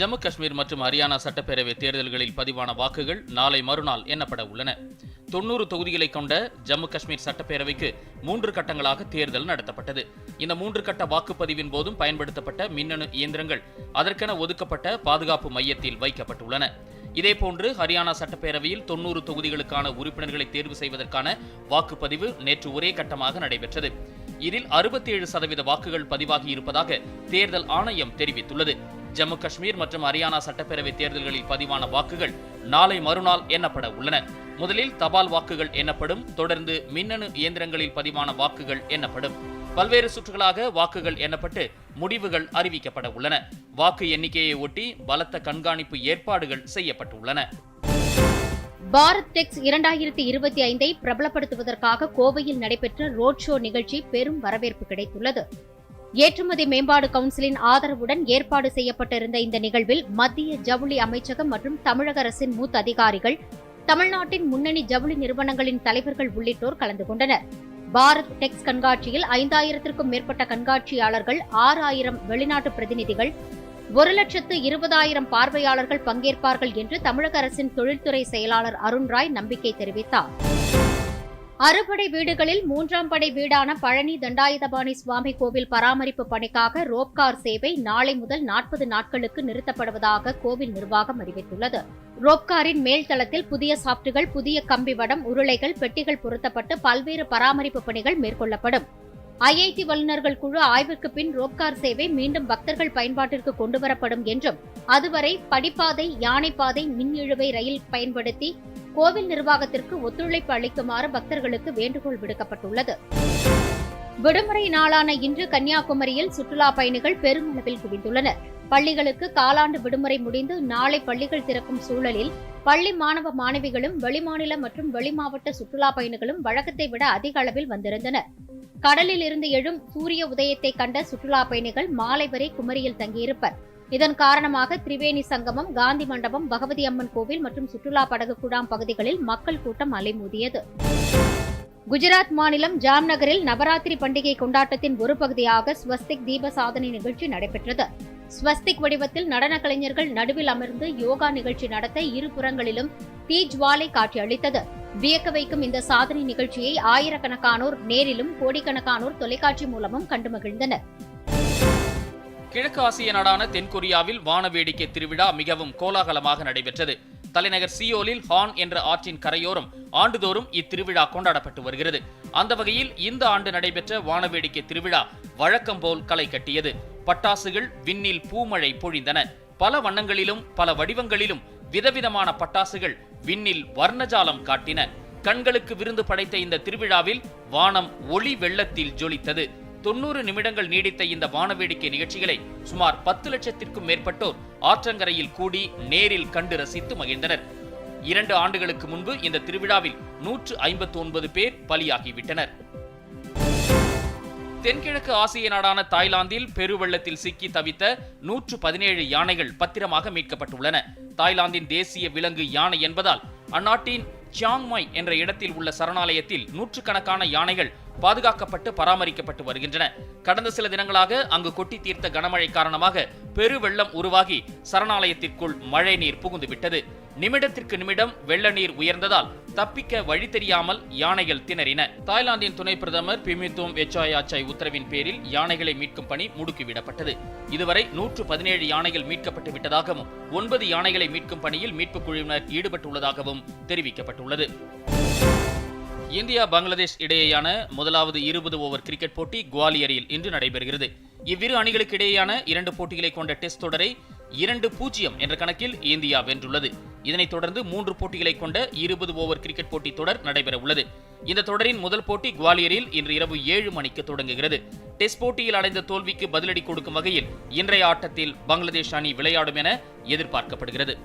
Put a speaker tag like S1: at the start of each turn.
S1: ஜம்மு காஷ்மீர் மற்றும் ஹரியானா சட்டப்பேரவை தேர்தல்களில் பதிவான வாக்குகள் நாளை மறுநாள் எண்ணப்பட உள்ளன. தொண்ணூறு தொகுதிகளை கொண்ட ஜம்மு காஷ்மீர் சட்டப்பேரவைக்கு மூன்று கட்டங்களாக தேர்தல் நடத்தப்பட்டது. இந்த மூன்று கட்ட வாக்குப்பதிவின் போதும் பயன்படுத்தப்பட்ட மின்னணு இயந்திரங்கள் அதற்கென ஒதுக்கப்பட்ட பாதுகாப்பு மையத்தில் வைக்கப்பட்டுள்ளன. இதேபோன்று ஹரியானா சட்டப்பேரவையில் தொண்ணூறு தொகுதிகளுக்கான உறுப்பினர்களை தேர்வு செய்வதற்கான வாக்குப்பதிவு நேற்று ஒரே கட்டமாக நடைபெற்றது. இதில் அறுபத்தி ஏழு சதவீத வாக்குகள் பதிவாகி இருப்பதாக தேர்தல் ஆணையம் தெரிவித்துள்ளது. ஜம்மு காஷ்மீர் மற்றும் ஹரியானா சட்டப்பேரவை தேர்தல்களில் பதிவான வாக்குகள் நாளை மறுநாள் எண்ணப்பட உள்ளன. முதலில் தபால் வாக்குகள் எண்ணப்படும் தொடர்ந்து மின்னணு இயந்திரங்களில் பதிவான வாக்குகள் எண்ணப்படும். பல்வேறு சுற்றுகளாக வாக்குகள் எண்ணப்பட்டு முடிவுகள் அறிவிக்கப்பட உள்ளன. வாக்கு எண்ணிக்கையை ஒட்டி பலத்த கண்காணிப்பு ஏற்பாடுகள் செய்யப்பட்டுள்ளன.
S2: பாரத் டெக்ஸ் இரண்டாயிரத்தி இருபத்தி ஐந்தை பிரபலப்படுத்துவதற்காக கோவையில் நடைபெற்ற ரோட் ஷோ நிகழ்ச்சி பெரும் வரவேற்பு கிடைத்துள்ளது. ஏற்றுமதி மேம்பாடு கவுன்சிலின் ஆதரவுடன் ஏற்பாடு செய்யப்பட்டிருந்த இந்த நிகழ்வில் மத்திய ஜவுளி அமைச்சகம் மற்றும் தமிழக அரசின் மூத்த அதிகாரிகள் தமிழ்நாட்டின் முன்னணி ஜவுளி நிறுவனங்களின் தலைவர்கள் உள்ளிட்டோர் கலந்து கொண்டனர். பாரத் டெக்ஸ் கண்காட்சியில் ஐந்தாயிரத்திற்கும் மேற்பட்ட கண்காட்சியாளர்கள் ஆறாயிரம் வெளிநாட்டு பிரதிநிதிகள் ஒரு லட்சத்து இருபதாயிரம் பார்வையாளர்கள் பங்கேற்பார்கள் என்று தமிழக அரசின் தொழில்துறை செயலாளர் அருண்ராய் நம்பிக்கை தெரிவித்தார். அறுபடை வீடுகளில் மூன்றாம் படை வீடான பழனி தண்டாயுதபாணி சுவாமி கோவில் பராமரிப்பு பணிக்காக ரோப்கார் சேவை நாளை முதல் நாற்பது நாட்களுக்கு நிறுத்தப்படுவதாக கோவில் நிர்வாகம் அறிவித்துள்ளது. ரோப்காரின் மேல் தளத்தில் புதிய சாப்டுகள் புதிய கம்பி வடம் உருளைகள் பெட்டிகள் பொருத்தப்பட்டு பல்வேறு பராமரிப்பு பணிகள் மேற்கொள்ளப்படும். ஐஐடி வல்லுநர்கள் குழு ஆய்வுக்கு பின் ரோப்கார் சேவை மீண்டும் பக்தர்கள் பயன்பாட்டிற்கு கொண்டுவரப்படும் என்றும் அதுவரை படிப்பாதை யானைப்பாதை மின் இழுவை ரயில் பயன்படுத்தி கோவில் நிர்வாகத்திற்கு ஒத்துழைப்பு அளிக்குமாறு பக்தர்களுக்கு வேண்டுகோள் விடுக்கப்பட்டுள்ளது. விடுமுறை நாளான இன்று கன்னியாகுமரியில் சுற்றுலா பயணிகள் பெருமளவில் குவிந்துள்ளனர். பள்ளிகளுக்கு காலாண்டு விடுமுறை முடிந்து நாளை பள்ளிகள் திறக்கும் சூழலில் பள்ளி மாணவ மாணவிகளும் வெளிமாநில மற்றும் வெளிமாவட்ட சுற்றுலா பயணிகளும் வழக்கத்தை விட அதிக அளவில் வந்திருந்தனர். கடலில் இருந்து எழும் சூரிய உதயத்தை கண்ட சுற்றுலா பயணிகள் மாலை வரை குமரியில் தங்கியிருப்பர். இதன் காரணமாக திரிவேணி சங்கமம் காந்தி மண்டபம் பகவதி அம்மன் கோவில் மற்றும் சுற்றுலா படகு குழாம் பகுதிகளில் மக்கள் கூட்டம் அலைமோதியது. குஜராத் மாநிலம் ஜாம்நகரில் நவராத்திரி பண்டிகை கொண்டாட்டத்தின் ஒரு பகுதியாக ஸ்வஸ்திக் தீப சாதனை நிகழ்ச்சி நடைபெற்றது. ஸ்வஸ்திக் வடிவத்தில் நடன கலைஞர்கள் நடுவில் அமர்ந்து யோகா நிகழ்ச்சி நடத்த இருபுறங்களிலும் தீ ஜுவாலை காட்சியளித்தது வியக்க வைக்கும் இந்த சாதனை நிகழ்ச்சியை ஆயிரக்கணக்கானோர் நேரிலும் கோடிக்கணக்கானோர் தொலைக்காட்சி மூலமும் கண்டு மகிழ்ந்தனர்.
S1: கிழக்கு ஆசிய நாடான தென்கொரியாவில் வானவேடிக்கை திருவிழா மிகவும் கோலாகலமாக நடைபெற்றது. தலைநகர் சியோலில் ஹான் என்ற ஆற்றின் கரையோரம் ஆண்டுதோறும் இத்திருவிழா கொண்டாடப்பட்டு வருகிறது. அந்த வகையில் இந்த ஆண்டு நடைபெற்ற வானவேடிக்கை திருவிழா வழக்கம் போல் களை கட்டியது. பட்டாசுகள் விண்ணில் பூமழை பொழிந்தன. பல வண்ணங்களிலும் பல வடிவங்களிலும் விதவிதமான பட்டாசுகள் விண்ணில் வர்ணஜாலம் காட்டின. கண்களுக்கு விருந்து படைத்த இந்த திருவிழாவில் வானம் ஒளி வெள்ளத்தில் ஜொலித்தது. தொண்ணூறு நிமிடங்கள் நீடித்த இந்த வானவேடிக்கை நிகழ்ச்சிகளை சுமார் பத்து லட்சத்திற்கும் மேற்பட்டோர் ஆற்றங்கரையில் கூடி நேரில் கண்டு ரசித்து மகிழ்ந்தனர். இரண்டு ஆண்டுகளுக்கு முன்பு இந்த திருவிழாவில் நூற்று ஐம்பத்தி ஒன்பது பேர் பலியாகிவிட்டனர். தென்கிழக்கு ஆசிய நாடான தாய்லாந்தில் பெருவெள்ளத்தில் சிக்கி தவித்த நூற்று பதினேழு யானைகள் பத்திரமாக மீட்கப்பட்டுள்ளன. தாய்லாந்தின் தேசிய விலங்கு யானை என்பதால் அந்நாட்டின் சியாங்மாய் என்ற இடத்தில் உள்ள சரணாலயத்தில் நூற்றுக்கணக்கான யானைகள் பாதுகாக்கப்பட்டு பராமரிக்கப்பட்டு வருகின்றன. கடந்த சில தினங்களாக அங்கு கொட்டி தீர்த்த கனமழை காரணமாக பெருவெள்ளம் உருவாகி சரணாலயத்திற்குள் மழை நீர் புகுந்துவிட்டது நிமிடத்திற்கு நிமிடம் வெள்ள நீர் உயர்ந்ததால் தப்பிக்க வழி தெரியாமல் யானைகள் திணறின. தாய்லாந்தின் துணை பிரதமர் பிமித்தும் வெச்சாயாச்சாய் உத்தரவின் பேரில் யானைகளை மீட்கும் பணி முடுக்கிவிடப்பட்டது. இதுவரை நூற்று பதினேழு யானைகள் மீட்கப்பட்டு விட்டதாகவும் ஒன்பது யானைகளை மீட்கும் பணியில் மீட்புக் குழுவினர் ஈடுபட்டுள்ளதாகவும் தெரிவிக்கப்பட்டுள்ளது. இந்தியா பங்களாதேஷ் இடையேயான முதலாவது இருபது ஓவர் கிரிக்கெட் போட்டி குவாலியரில் இன்று நடைபெறுகிறது. இவ்விரு அணிகளுக்கு இடையேயான இரண்டு போட்டிகளை கொண்ட டெஸ்ட் தொடரை இரண்டு பூஜ்ஜியம் என்ற கணக்கில் இந்தியா வென்றுள்ளது. இதனைத் தொடர்ந்து மூன்று போட்டிகளை கொண்ட இருபது ஓவர் கிரிக்கெட் போட்டி தொடர் நடைபெற உள்ளது இந்த தொடரின் முதல் போட்டி குவாலியரில் இன்று இரவு ஏழு மணிக்கு தொடங்குகிறது. டெஸ்ட் போட்டியில் அடைந்த தோல்விக்கு பதிலடி கொடுக்கும் வகையில் இன்றைய ஆட்டத்தில் பங்களாதேஷ் அணி விளையாடும் என எதிர்பார்க்கப்படுகிறது.